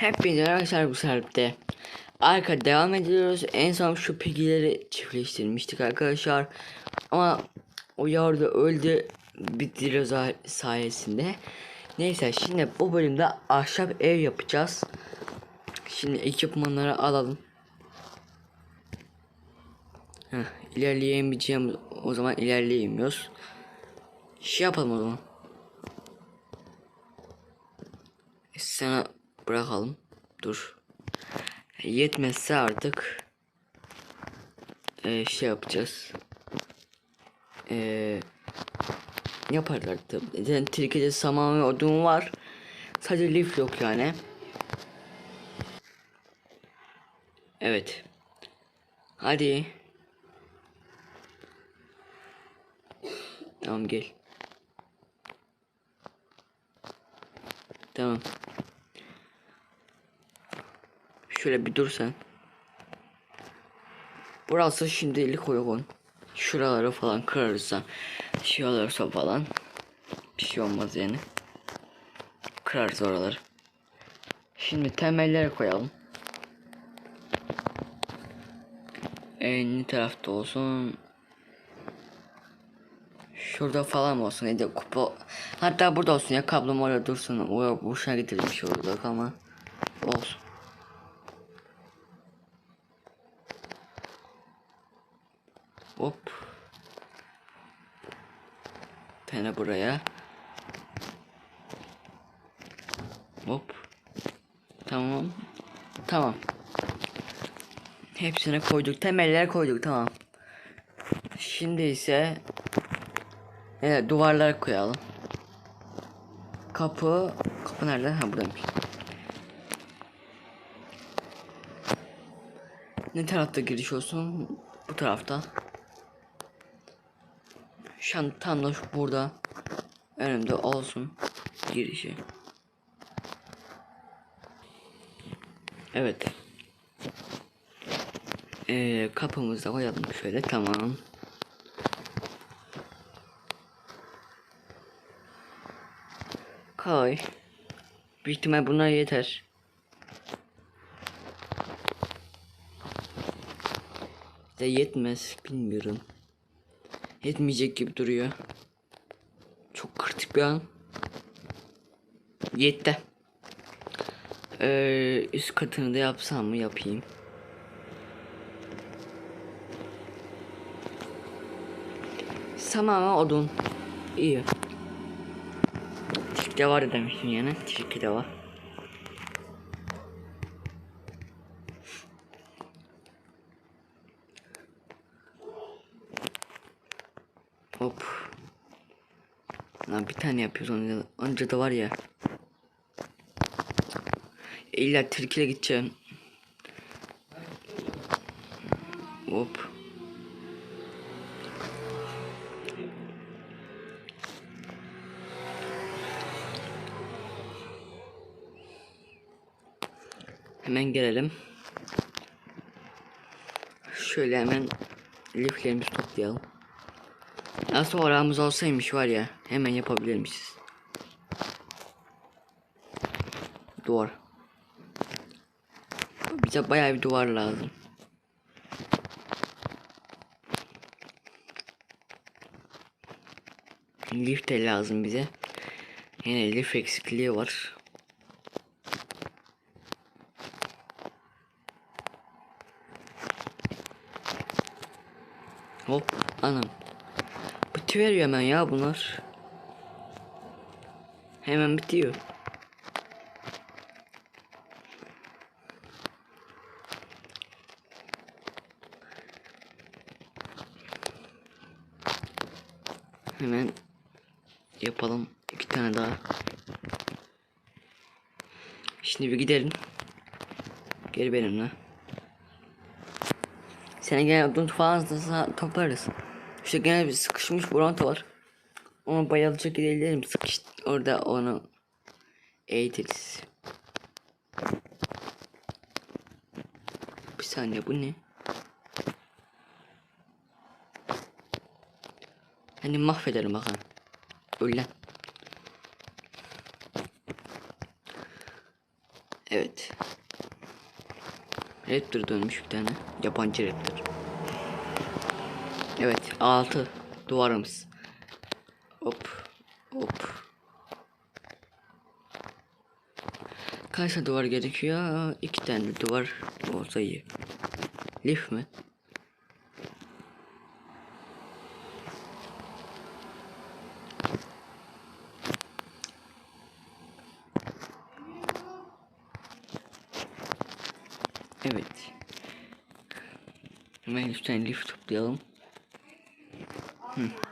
Hepinize arkadaşlar bu serpte. Arka devam ediyoruz. En son şu pigileri çiftleştirmiştik arkadaşlar. Ama o yavru da öldü bir dinozor sayesinde. Neyse şimdi bu bölümde ahşap ev yapacağız. Şimdi ekipmanları alalım. Heh, ilerleyemeyeceğim o zaman ilerleyemiyoruz. Şey yapalım o zaman. Sana bırakalım. Dur. Yetmezse artık e, şey yapacağız. E, yaparlar tabii. Zaten Türkiye'de saman ve odun var. Sadece lif yok yani. Evet. Hadi. Tamam gel. Tamam. Şöyle bir dur sen. Burası şimdilik uygun. Şuraları falan kırarsa, şey olursa falan bir şey olmaz yani. Kırarız oraları. Şimdi temelleri koyalım. En tarafta olsun? Şurada falan olsun? Hadi kupa. Hatta burada olsun ya kablom orada dursun. O boşuna getirilmiş orada ama olsun. Hop. Tane buraya. Hop. Tamam. Tamam. Hepsine koyduk. Temeller koyduk. Tamam. Şimdi ise Evet duvarlara koyalım. Kapı kapı nerede? Ha buradaymış. Ne tarafta giriş olsun? Bu tarafta. Şu an tam da şu burada. Önümde olsun girişi. Evet. Ee, kapımızı da koyalım şöyle tamam. Koy. Büyük ihtimal bunlar yeter. De yetmez bilmiyorum. Yetmeyecek gibi duruyor. Çok kritik bir an. Yetti. Ee, üst katını da yapsam mı yapayım. Tamamen odun. İyi. Tilki de var demiştim yani. Tilki de var. Hop. Lan bir tane yapıyoruz önce de var ya. İlla tilkiyle gideceğim. Hop. Hemen gelelim. Şöyle hemen liflerimizi toplayalım. Aslında oramız olsaymış var ya hemen yapabilirmişiz. Duvar. Bize bayağı bir duvar lazım. Lif de lazım bize. Yine lif eksikliği var. Hop anam. Bitiveriyor hemen ya bunlar. Hemen bitiyor. Hemen yapalım iki tane daha. Şimdi bir gidelim. Gel benimle. Seni gene odun falan toplarız. İşte gene bir sıkışmış bronto var. Onu bayılacak gidelim sıkış orada onu eğitiriz. Bir saniye bu ne? Hani mahvederim bakın. Öyle. Evet. Raptor dönmüş bir tane. Yabancı Raptor. Evet 6 duvarımız. Hop hop. Kaç tane duvar gerekiyor? İki tane duvar olsa iyi. Lif mi? Evet. Hemen lütfen lif toplayalım. Hı.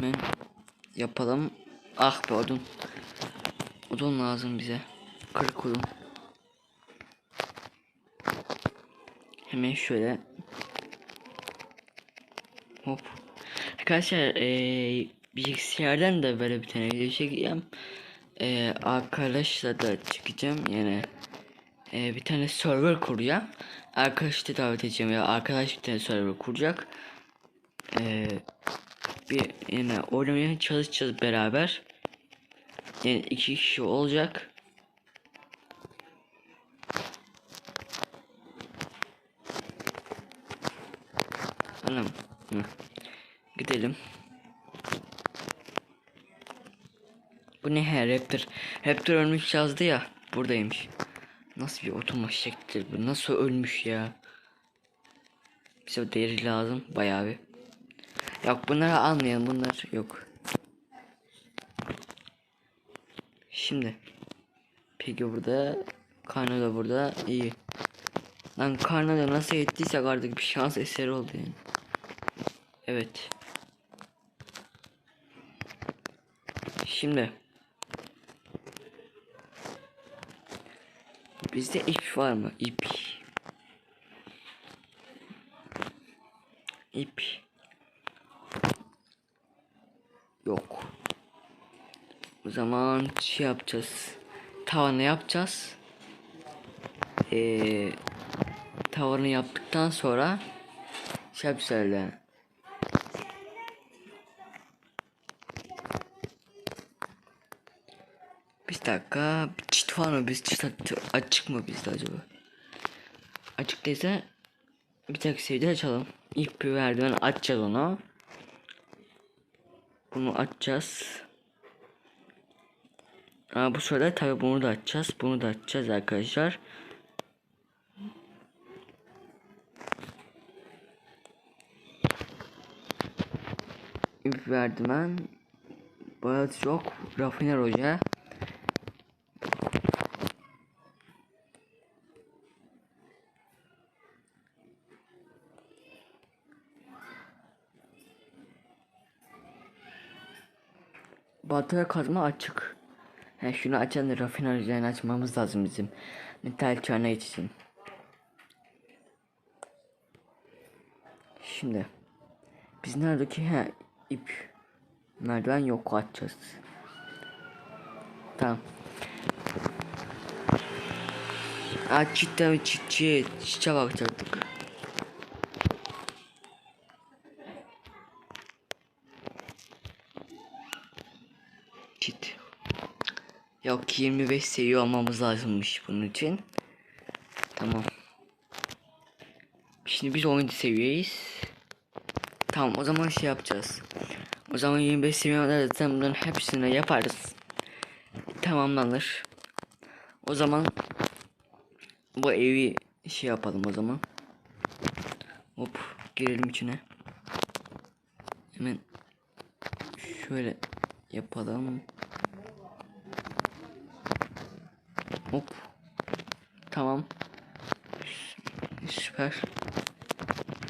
Hemen yapalım. Ah be odun. Odun lazım bize. Kırık odun. Hemen şöyle. Hop. Arkadaşlar eee bilgisayardan da böyle bir tane video çekeceğim. Eee arkadaşla da çıkacağım yani. Eee bir tane server kuracağım. Arkadaşı da davet edeceğim ya arkadaş bir tane server kuracak. Eee bir yine oynamaya çalışacağız beraber. Yani iki kişi olacak. Anam. Gidelim. Bu ne her Raptor? Raptor ölmüş yazdı ya. Buradaymış. Nasıl bir oturma şeklidir bu? Nasıl ölmüş ya? Bize deri lazım bayağı bir. Yok bunları almayalım bunlar yok. Şimdi. Peki burada. Karno da burada. iyi. Lan Karno da nasıl ettiysek artık bir şans eseri oldu yani. Evet. Şimdi. Bizde ip var mı? İp. İp. Yok. Zaman şey yapacağız. Tavanı yapacağız. Ee, tavanı yaptıktan sonra şey yapacağız Bir dakika. Çit var mı? Biz çit açık mı bizde acaba? Açık değilse bir tek sevdi açalım. İlk bir merdiven açacağız onu. Bunu açacağız. Aa, bu sırada tabi bunu da açacağız. Bunu da açacağız arkadaşlar. İp merdiven. Bayağı çok. Rafiner hoca. Batıra kazma açık. He şunu açan da rafinerilerini açmamız lazım bizim. Metal çağına için. Şimdi biz neredeki he ip merdiven yok açacağız. Tamam. Aa çitten çitçiye çiçe bakacaktık. Çit. Yok 25 seviye olmamız lazımmış bunun için. Tamam. Şimdi biz 17 seviyeyiz. Tamam o zaman şey yapacağız. O zaman 25 seviyelerde zaten bunların hepsini yaparız. Tamamlanır. O zaman bu evi şey yapalım o zaman. Hop girelim içine. Hemen şöyle yapalım. Hop. Tamam. Süper.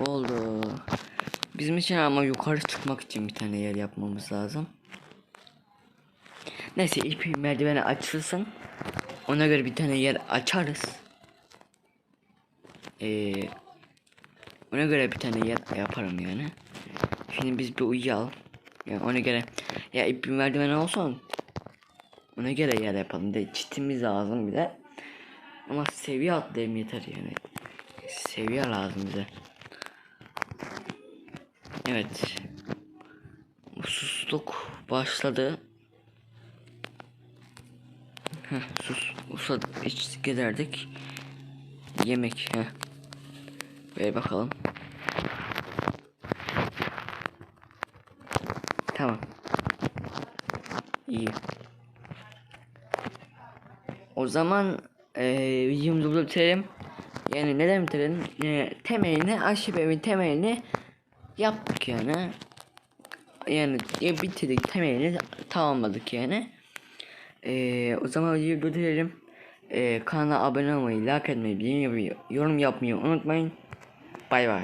Oldu. Bizim için ama yukarı çıkmak için bir tane yer yapmamız lazım. Neyse ip merdiveni açılsın. Ona göre bir tane yer açarız. Ee, ona göre bir tane yer yaparım yani. Şimdi biz bir uyuyalım. Yani ona göre ya ip merdiveni olsun. Ona göre yer yapalım. De çitimiz lazım bir de. Ama seviye atlayayım yeter yani. Seviye lazım bize. Evet. Ususluk başladı. Heh, sus. Usta iç giderdik. Yemek. Heh. Ver bakalım. Tamam. İyi. O zaman eee videomuzu bitirelim. Yani neden bitirelim? Eee, temelini, aşık evin temelini yaptık yani. Yani ya bitirdik temelini tamamladık yani. Eee, o zaman videoyu bitirelim. Eee kanala abone olmayı, like etmeyi, beğeni yapmayı, yorum yapmayı unutmayın. Bay bay.